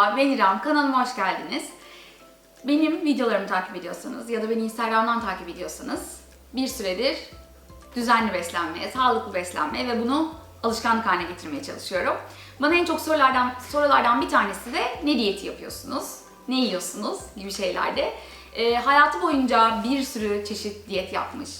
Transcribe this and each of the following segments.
Merhaba, ben İrem. Kanalıma hoş geldiniz. Benim videolarımı takip ediyorsanız ya da beni Instagram'dan takip ediyorsanız bir süredir düzenli beslenmeye, sağlıklı beslenmeye ve bunu alışkanlık haline getirmeye çalışıyorum. Bana en çok sorulardan sorulardan bir tanesi de ne diyeti yapıyorsunuz, ne yiyorsunuz gibi şeylerde. Ee, hayatı boyunca bir sürü çeşit diyet yapmış,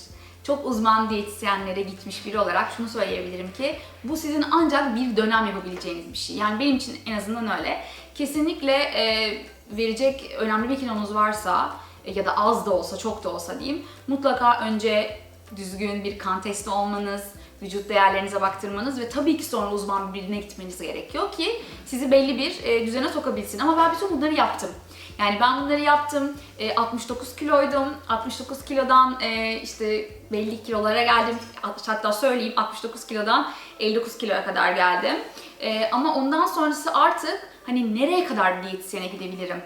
çok uzman diyetisyenlere gitmiş biri olarak şunu söyleyebilirim ki bu sizin ancak bir dönem yapabileceğiniz bir şey. Yani benim için en azından öyle. Kesinlikle e, verecek önemli bir kilonuz varsa e, ya da az da olsa çok da olsa diyeyim mutlaka önce düzgün bir kan testi olmanız, vücut değerlerinize baktırmanız ve tabii ki sonra uzman birine gitmeniz gerekiyor ki sizi belli bir e, düzene sokabilsin. Ama ben bütün bunları yaptım. Yani ben bunları yaptım. E, 69 kiloydum. 69 kilodan e, işte belli kilolara geldim. Hatta söyleyeyim 69 kilodan 59 kiloya kadar geldim. E, ama ondan sonrası artık hani nereye kadar diyetisyene gidebilirim?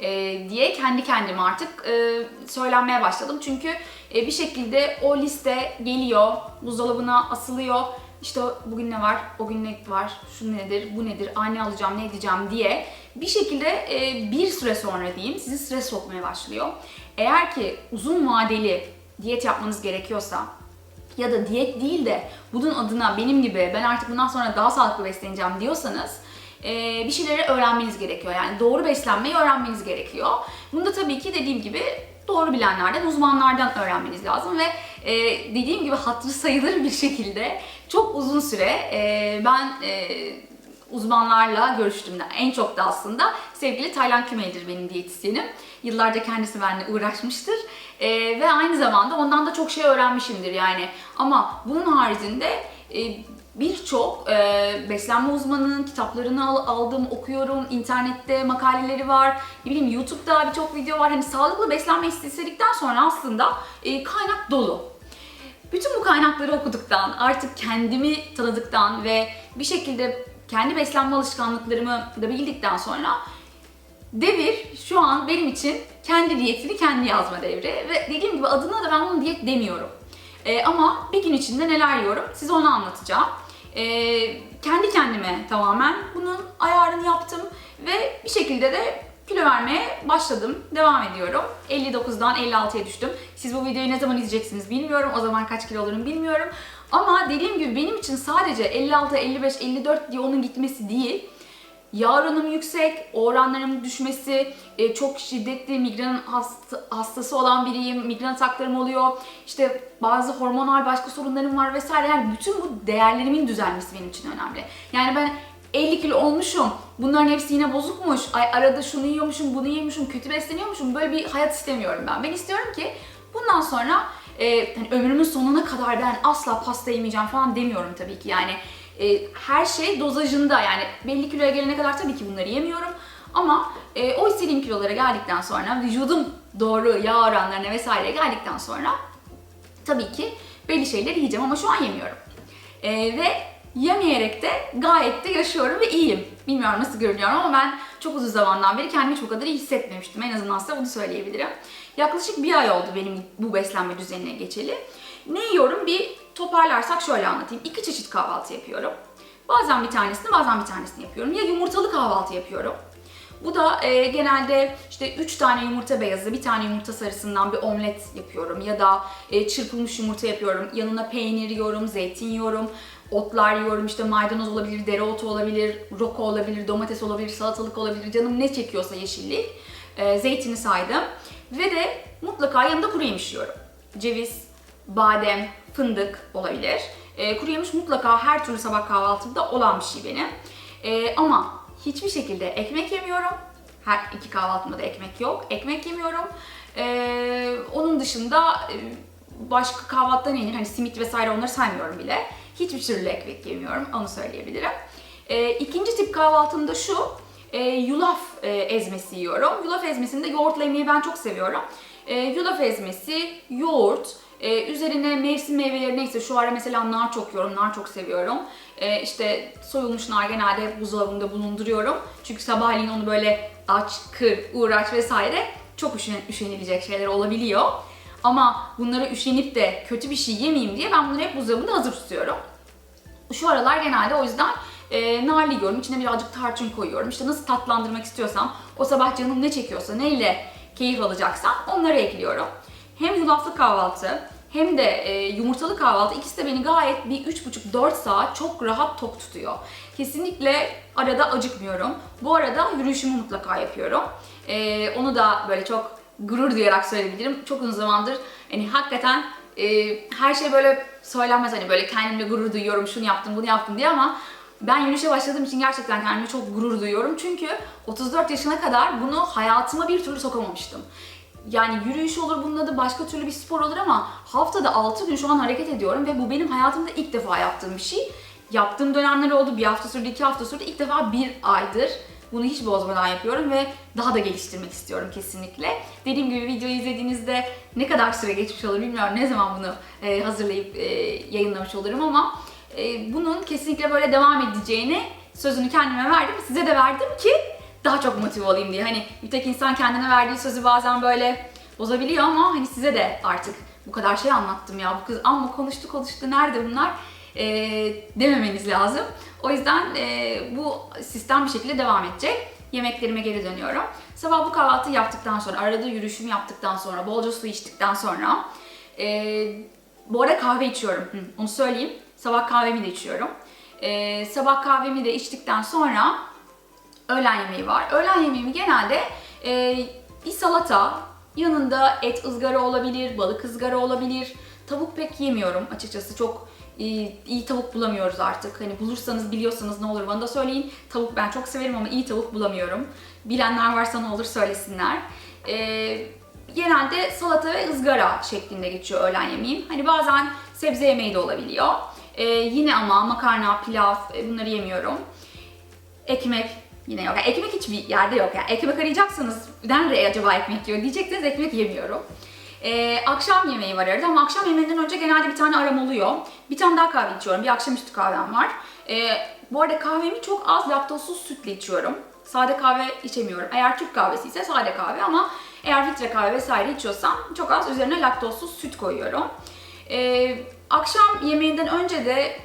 e, diye kendi kendime artık e, söylenmeye başladım. Çünkü e, bir şekilde o liste geliyor, buzdolabına asılıyor. İşte bugün ne var, o gün ne var, şu nedir, bu nedir, ay ne alacağım, ne edeceğim diye bir şekilde e, bir süre sonra diyeyim sizi stres sokmaya başlıyor. Eğer ki uzun vadeli diyet yapmanız gerekiyorsa ya da diyet değil de bunun adına benim gibi ben artık bundan sonra daha sağlıklı besleneceğim diyorsanız e, bir şeyleri öğrenmeniz gerekiyor. Yani doğru beslenmeyi öğrenmeniz gerekiyor. Bunu da tabii ki dediğim gibi doğru bilenlerden, uzmanlardan öğrenmeniz lazım ve e, dediğim gibi hatırı sayılır bir şekilde çok uzun süre e, ben uzmanlarla görüştüm. En çok da aslında sevgili Taylan Kümey'dir benim diyetisyenim. Yıllarca kendisi benimle uğraşmıştır. E, ve aynı zamanda ondan da çok şey öğrenmişimdir yani. Ama bunun haricinde e, birçok e, beslenme uzmanının kitaplarını al- aldım, okuyorum, internette makaleleri var, ne bileyim YouTube'da birçok video var. Hani sağlıklı beslenme istedikten sonra aslında e, kaynak dolu. Bütün bu kaynakları okuduktan, artık kendimi tanıdıktan ve bir şekilde kendi beslenme alışkanlıklarımı da bildikten sonra devir şu an benim için kendi diyetini kendi yazma devri. Ve dediğim gibi adına da ben bunu diyet demiyorum. Ee, ama bir gün içinde neler yiyorum size onu anlatacağım. Ee, kendi kendime tamamen bunun ayarını yaptım ve bir şekilde de kilo vermeye başladım. Devam ediyorum. 59'dan 56'ya düştüm. Siz bu videoyu ne zaman izleyeceksiniz bilmiyorum. O zaman kaç kilo olurum bilmiyorum. Ama dediğim gibi benim için sadece 56, 55, 54 diye onun gitmesi değil. Yağ oranım yüksek, o oranlarımın düşmesi, e, çok şiddetli migren hasta- hastası olan biriyim, migren ataklarım oluyor, işte bazı hormonal başka sorunlarım var vesaire. Yani bütün bu değerlerimin düzelmesi benim için önemli. Yani ben 50 kilo olmuşum, bunların hepsi yine bozukmuş, ay arada şunu yiyormuşum, bunu yiyormuşum, kötü besleniyormuşum, böyle bir hayat istemiyorum ben. Ben istiyorum ki bundan sonra e, hani ömrümün sonuna kadar ben asla pasta yemeyeceğim falan demiyorum tabii ki yani e, her şey dozajında yani belli kiloya gelene kadar tabii ki bunları yemiyorum ama e, o istediğim kilolara geldikten sonra vücudum doğru yağ oranlarına vesaire geldikten sonra tabii ki belli şeyleri yiyeceğim ama şu an yemiyorum. E, ve yemeyerek de gayet de yaşıyorum ve iyiyim. Bilmiyorum nasıl görünüyorum ama ben çok uzun zamandan beri kendimi çok kadar iyi hissetmemiştim. En azından size bunu söyleyebilirim. Yaklaşık bir ay oldu benim bu beslenme düzenine geçeli. Ne yiyorum bir toparlarsak şöyle anlatayım. İki çeşit kahvaltı yapıyorum. Bazen bir tanesini bazen bir tanesini yapıyorum. Ya yumurtalı kahvaltı yapıyorum. Bu da e, genelde işte 3 tane yumurta beyazı, bir tane yumurta sarısından bir omlet yapıyorum ya da e, çırpılmış yumurta yapıyorum. Yanına peynir yiyorum, zeytin yiyorum, otlar yiyorum. İşte maydanoz olabilir, dereotu olabilir, roko olabilir, domates olabilir, salatalık olabilir. Canım ne çekiyorsa yeşillik. E, zeytini saydım. Ve de mutlaka yanında kuru yemiş yiyorum. Ceviz, badem, fındık olabilir. E, kuru yemiş mutlaka her türlü sabah kahvaltımda olan bir şey benim. E, ama hiçbir şekilde ekmek yemiyorum. Her iki kahvaltımda da ekmek yok. Ekmek yemiyorum. E, onun dışında e, başka kahvaltıda ne yenir? Hani simit vesaire onları saymıyorum bile. Hiçbir türlü ekmek yemiyorum. Onu söyleyebilirim. E, ikinci tip kahvaltımda şu. E, yulaf e, ezmesi yiyorum. Yulaf ezmesini de yoğurtla yemeyi ben çok seviyorum. E, yulaf ezmesi, yoğurt, ee, üzerine mevsim meyveleri neyse şu ara mesela nar çok yiyorum, nar çok seviyorum. Ee, işte soyulmuş nar genelde hep buzdolabında bulunduruyorum. Çünkü sabahleyin onu böyle aç, kır, uğraş vesaire çok üşen, üşenilecek şeyler olabiliyor. Ama bunlara üşenip de kötü bir şey yemeyeyim diye ben bunları hep buzdolabında hazır tutuyorum. Şu aralar genelde o yüzden e, narlı yiyorum. İçine birazcık tarçın koyuyorum. İşte nasıl tatlandırmak istiyorsam, o sabah canım ne çekiyorsa, neyle keyif alacaksam onları ekliyorum. Hem yulaflı kahvaltı hem de e, yumurtalı kahvaltı ikisi de beni gayet bir 3,5-4 saat çok rahat tok tutuyor. Kesinlikle arada acıkmıyorum. Bu arada yürüyüşümü mutlaka yapıyorum. E, onu da böyle çok gurur duyarak söyleyebilirim. Çok uzun zamandır hani hakikaten e, her şey böyle söylenmez hani böyle kendimle gurur duyuyorum, şunu yaptım, bunu yaptım diye ama ben yürüyüşe başladığım için gerçekten kendime çok gurur duyuyorum. Çünkü 34 yaşına kadar bunu hayatıma bir türlü sokamamıştım. Yani yürüyüş olur bunun adı başka türlü bir spor olur ama haftada 6 gün şu an hareket ediyorum ve bu benim hayatımda ilk defa yaptığım bir şey. Yaptığım dönemler oldu. Bir hafta sürdü, iki hafta sürdü. İlk defa bir aydır bunu hiç bozmadan yapıyorum ve daha da geliştirmek istiyorum kesinlikle. Dediğim gibi videoyu izlediğinizde ne kadar süre geçmiş olur bilmiyorum ne zaman bunu e, hazırlayıp e, yayınlamış olurum ama e, bunun kesinlikle böyle devam edeceğini sözünü kendime verdim. Size de verdim ki daha çok motive olayım diye. Hani bir tek insan kendine verdiği sözü bazen böyle bozabiliyor ama hani size de artık bu kadar şey anlattım ya bu kız amma konuştu konuştu nerede bunlar e, dememeniz lazım. O yüzden e, bu sistem bir şekilde devam edecek. Yemeklerime geri dönüyorum. Sabah bu kahvaltıyı yaptıktan sonra, arada yürüyüşümü yaptıktan sonra, bolca su içtikten sonra e, bu arada kahve içiyorum. Hı, onu söyleyeyim. Sabah kahvemi de içiyorum. E, sabah kahvemi de içtikten sonra öğlen yemeği var. Öğlen yemeğimi genelde e, bir salata, yanında et ızgara olabilir, balık ızgara olabilir. Tavuk pek yemiyorum açıkçası. Çok iyi, iyi tavuk bulamıyoruz artık. Hani bulursanız biliyorsanız ne olur bana da söyleyin. Tavuk ben çok severim ama iyi tavuk bulamıyorum. Bilenler varsa ne olur söylesinler. E, genelde salata ve ızgara şeklinde geçiyor öğlen yemeğim. Hani bazen sebze yemeği de olabiliyor. E, yine ama makarna, pilav e, bunları yemiyorum. Ekmek yine yok. Yani ekmek hiçbir yerde yok. Yani ekmek arayacaksanız nerede acaba ekmek yiyor diyecekseniz ekmek yemiyorum. Ee, akşam yemeği var arada ama akşam yemeğinden önce genelde bir tane aram oluyor. Bir tane daha kahve içiyorum. Bir akşamüstü kahvem var. Ee, bu arada kahvemi çok az laktozsuz sütle içiyorum. Sade kahve içemiyorum. Eğer Türk kahvesi ise sade kahve ama eğer filtre kahve vesaire içiyorsam çok az üzerine laktozsuz süt koyuyorum. Ee, akşam yemeğinden önce de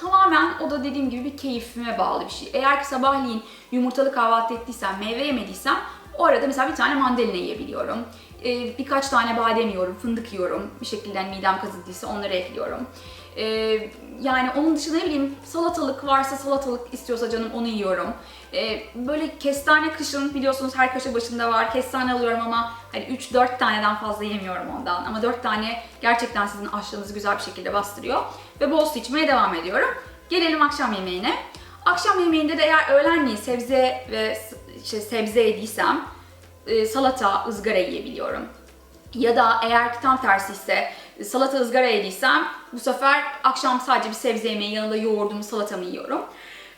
tamamen o da dediğim gibi bir keyfime bağlı bir şey. Eğer ki sabahleyin yumurtalı kahvaltı ettiysem, meyve yemediysem o arada mesela bir tane mandalina yiyebiliyorum. Ee, birkaç tane badem yiyorum, fındık yiyorum. Bir şekilde hani midem kazıntıysa onları ekliyorum. Ee, yani onun dışında ne bileyim salatalık varsa salatalık istiyorsa canım onu yiyorum. Ee, böyle kestane kışın biliyorsunuz her köşe başında var. Kestane alıyorum ama hani 3-4 taneden fazla yemiyorum ondan. Ama 4 tane gerçekten sizin açlığınızı güzel bir şekilde bastırıyor. Ve bol su içmeye devam ediyorum. Gelelim akşam yemeğine. Akşam yemeğinde de eğer öğlenleyin sebze ve işte sebze yediysem e, salata, ızgara yiyebiliyorum. Ya da eğer ki tam tersi ise e, salata ızgara yediysem bu sefer akşam sadece bir sebze yemeği yanında yoğurdumu salatamı yiyorum.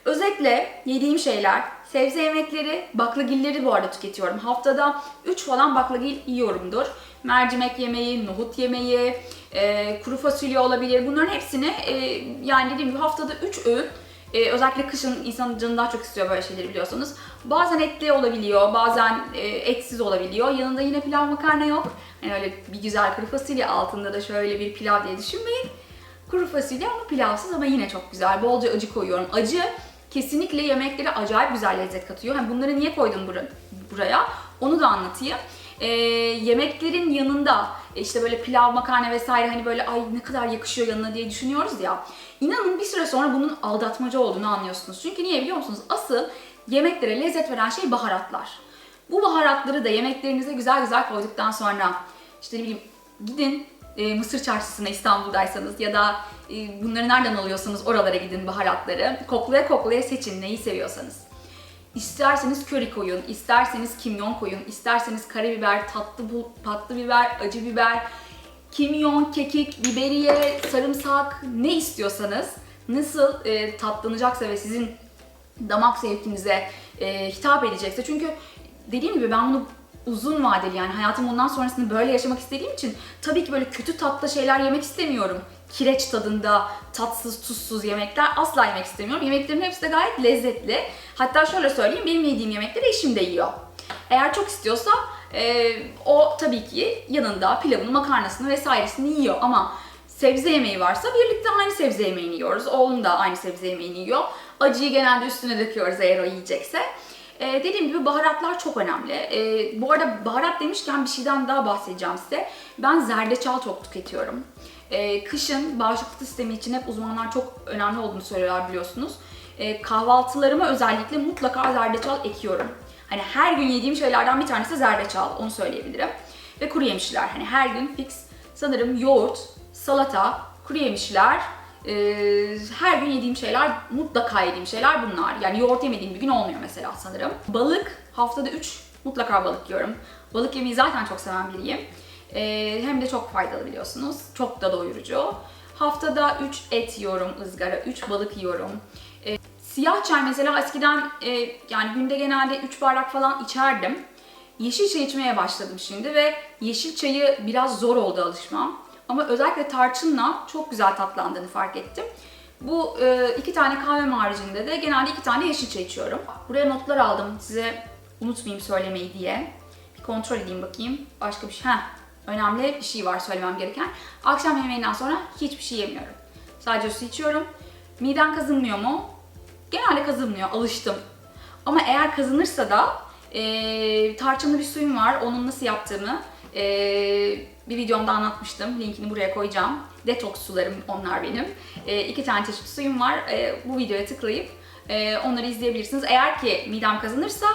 Özetle yediğim şeyler sebze yemekleri, baklagilleri bu arada tüketiyorum. Haftada 3 falan baklagil yiyorumdur. Mercimek yemeği, nohut yemeği, e, kuru fasulye olabilir. Bunların hepsini e, yani dediğim gibi haftada 3 öğün ee, özellikle kışın insanın canı daha çok istiyor böyle şeyleri biliyorsunuz. Bazen etli olabiliyor, bazen e, etsiz olabiliyor. Yanında yine pilav makarna yok. Hani öyle bir güzel kuru fasulye altında da şöyle bir pilav diye düşünmeyin. Kuru fasulye ama pilavsız ama yine çok güzel. Bolca acı koyuyorum. Acı kesinlikle yemeklere acayip güzel lezzet katıyor. Hani bunları niye koydum bura- buraya? Onu da anlatayım. Ee, yemeklerin yanında işte böyle pilav, makarna vesaire hani böyle ay ne kadar yakışıyor yanına diye düşünüyoruz ya. İnanın bir süre sonra bunun aldatmaca olduğunu anlıyorsunuz. Çünkü niye biliyor musunuz? Asıl yemeklere lezzet veren şey baharatlar. Bu baharatları da yemeklerinize güzel güzel koyduktan sonra işte ne bileyim gidin e, Mısır çarşısına İstanbul'daysanız ya da e, bunları nereden alıyorsanız oralara gidin baharatları. Koklaya koklaya seçin neyi seviyorsanız. İsterseniz köri koyun, isterseniz kimyon koyun, isterseniz karabiber, tatlı bu, tatlı biber, acı biber, kimyon, kekik, biberiye, sarımsak ne istiyorsanız nasıl e, tatlanacaksa ve sizin damak zevkinize e, hitap edecekse çünkü dediğim gibi ben bunu uzun vadeli yani hayatım ondan sonrasını böyle yaşamak istediğim için tabii ki böyle kötü tatlı şeyler yemek istemiyorum. Kireç tadında tatsız tuzsuz yemekler asla yemek istemiyorum. Yemeklerimin hepsi de gayet lezzetli. Hatta şöyle söyleyeyim benim yediğim yemekleri eşim de yiyor. Eğer çok istiyorsa e, o tabii ki yanında pilavını, makarnasını vesairesini yiyor ama sebze yemeği varsa birlikte aynı sebze yemeğini yiyoruz. Oğlum da aynı sebze yemeğini yiyor. Acıyı genelde üstüne döküyoruz eğer o yiyecekse. Ee, dediğim gibi baharatlar çok önemli. Ee, bu arada baharat demişken bir şeyden daha bahsedeceğim size. Ben zerdeçal çok tüketiyorum. Ee, kışın bağışıklık sistemi için hep uzmanlar çok önemli olduğunu söylüyorlar biliyorsunuz. Ee, kahvaltılarıma özellikle mutlaka zerdeçal ekiyorum. Hani her gün yediğim şeylerden bir tanesi zerdeçal, onu söyleyebilirim. Ve kuru yemişler. Hani her gün fix sanırım yoğurt, salata, kuru yemişler, ee, her gün yediğim şeyler, mutlaka yediğim şeyler bunlar. Yani yoğurt yemediğim bir gün olmuyor mesela sanırım. Balık, haftada 3 mutlaka balık yiyorum. Balık yemeyi zaten çok seven biriyim. Ee, hem de çok faydalı biliyorsunuz. Çok da doyurucu. Haftada 3 et yiyorum ızgara, 3 balık yiyorum. Ee, siyah çay mesela eskiden e, yani günde genelde 3 bardak falan içerdim. Yeşil çay içmeye başladım şimdi ve yeşil çayı biraz zor oldu alışmam. Ama özellikle tarçınla çok güzel tatlandığını fark ettim. Bu e, iki tane kahve haricinde de genelde iki tane yeşil çay içiyorum. Buraya notlar aldım size unutmayayım söylemeyi diye. Bir kontrol edeyim bakayım. Başka bir şey. Heh, önemli bir şey var söylemem gereken. Akşam yemeğinden sonra hiçbir şey yemiyorum. Sadece su içiyorum. Midem kazınmıyor mu? Genelde kazınmıyor. Alıştım. Ama eğer kazınırsa da e, tarçınlı bir suyum var. Onun nasıl yaptığımı e, bir videomda anlatmıştım. Linkini buraya koyacağım. Detoks sularım onlar benim. E, iki tane çeşit suyum var. E, bu videoya tıklayıp e, onları izleyebilirsiniz. Eğer ki midem kazınırsa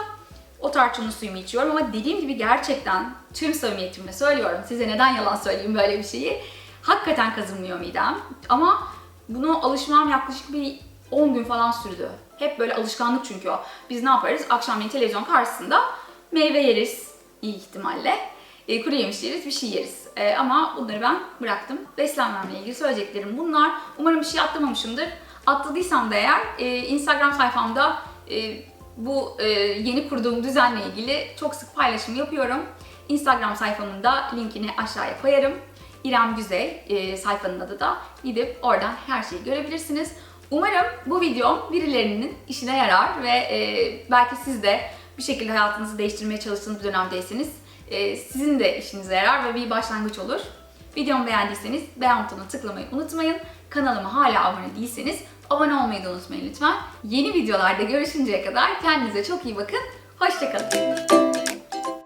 o tarçınlı suyumu içiyorum ama dediğim gibi gerçekten tüm samimiyetimle söylüyorum. Size neden yalan söyleyeyim böyle bir şeyi. Hakikaten kazınmıyor midem. Ama bunu alışmam yaklaşık bir 10 gün falan sürdü. Hep böyle alışkanlık çünkü o. Biz ne yaparız? Akşamleyin televizyon karşısında meyve yeriz iyi ihtimalle. E, kuru yemiş yeriz, bir şey yeriz. E, ama bunları ben bıraktım. Beslenmemle ilgili söyleyeceklerim bunlar. Umarım bir şey atlamamışımdır. Atladıysam da eğer e, Instagram sayfamda e, bu e, yeni kurduğum düzenle ilgili çok sık paylaşım yapıyorum. Instagram sayfamın da linkini aşağıya koyarım. İrem Güzel e, sayfanın adı da gidip oradan her şeyi görebilirsiniz. Umarım bu videom birilerinin işine yarar ve e, belki siz de bir şekilde hayatınızı değiştirmeye çalıştığınız bir dönemdeyseniz sizin de işinize yarar ve bir başlangıç olur. Videomu beğendiyseniz beğen butonuna tıklamayı unutmayın. Kanalıma hala abone değilseniz abone olmayı da unutmayın lütfen. Yeni videolarda görüşünceye kadar kendinize çok iyi bakın. Hoşçakalın.